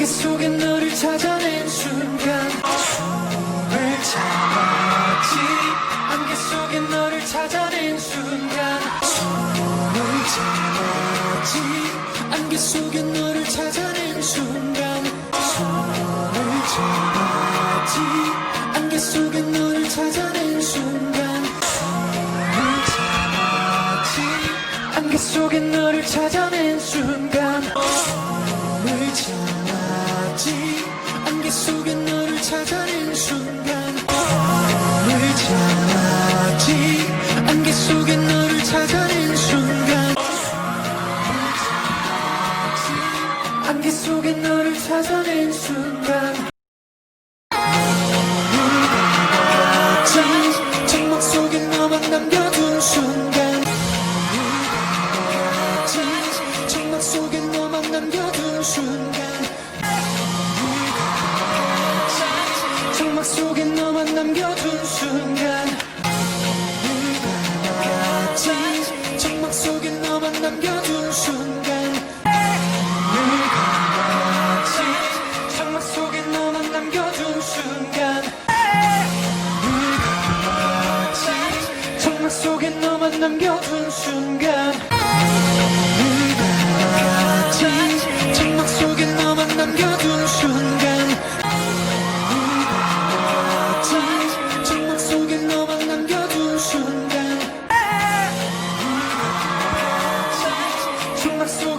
안개 속에 너를 찾아낸 순간 숨을 참았지. 안개 속에 너를 찾아낸 순간 숨을 참았지. 안개 속에 너를 찾아낸 순간 숨을 참았지. 안개 속에 너를 찾아낸 순간 숨을 참았지. 안개 속에 너를 찾아낸 순간 찾아낸 순간 너를 찾지 안개 속에 너를 찾아낸 순간 안개 속에 너를 찾아낸 순간 너를 찾지 정막 속에 너만 남겨둔 순간 남겨둔 순간. 우리가 정막 속에 너만 남겨둔 순간. 우리가 같이 정막 속에 너만 남겨둔 순간. 우리가 같이 정막 속에 너만 남겨둔 순간. 우리가 같이 정막 속에 너만 남겨둔 순간. на всю